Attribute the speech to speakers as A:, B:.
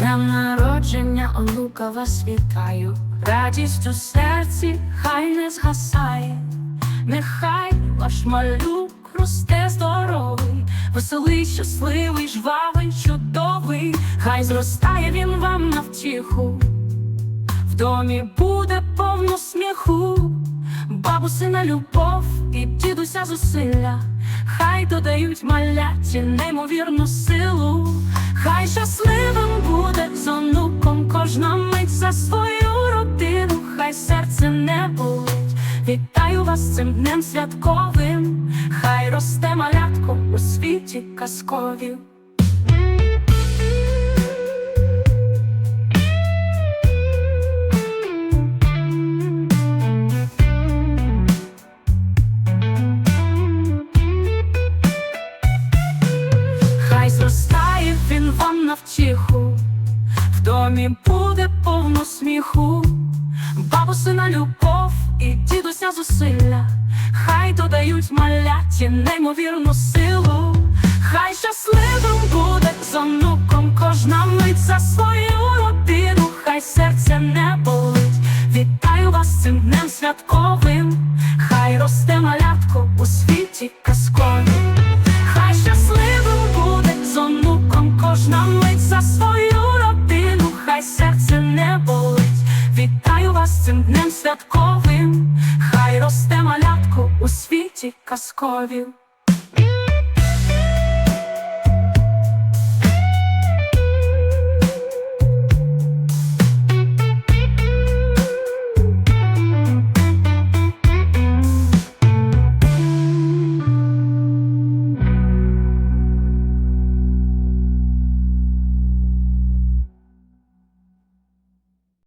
A: народження, онука вас вітаю, радість у серці, хай не згасає, нехай ваш малюк росте здоровий, веселий, щасливий, жвавий, чудовий, хай зростає він вам на втіху, в домі буде повно сміху, бабусина любов і дідуся зусилля, хай додають маляті неймовірну силу, свою родину, хай серце не болить. Вітаю вас цим днем святковим, хай росте малятко у світі казкові. Хай зростає він вам на домі буде повно сміху, бабусина любов і дідуся зусилля, хай додають маляті неймовірну силу, хай щасливим буде з онуком кожна мить за свою родину, хай серце не болить. Вітаю вас цим днем святковим, хай росте малятко у світі казкові. Хай щасливим буде з онуком кожна мить за свою серце не болить. Вітаю вас цим днем святковим, хай росте малятко у світі казкові.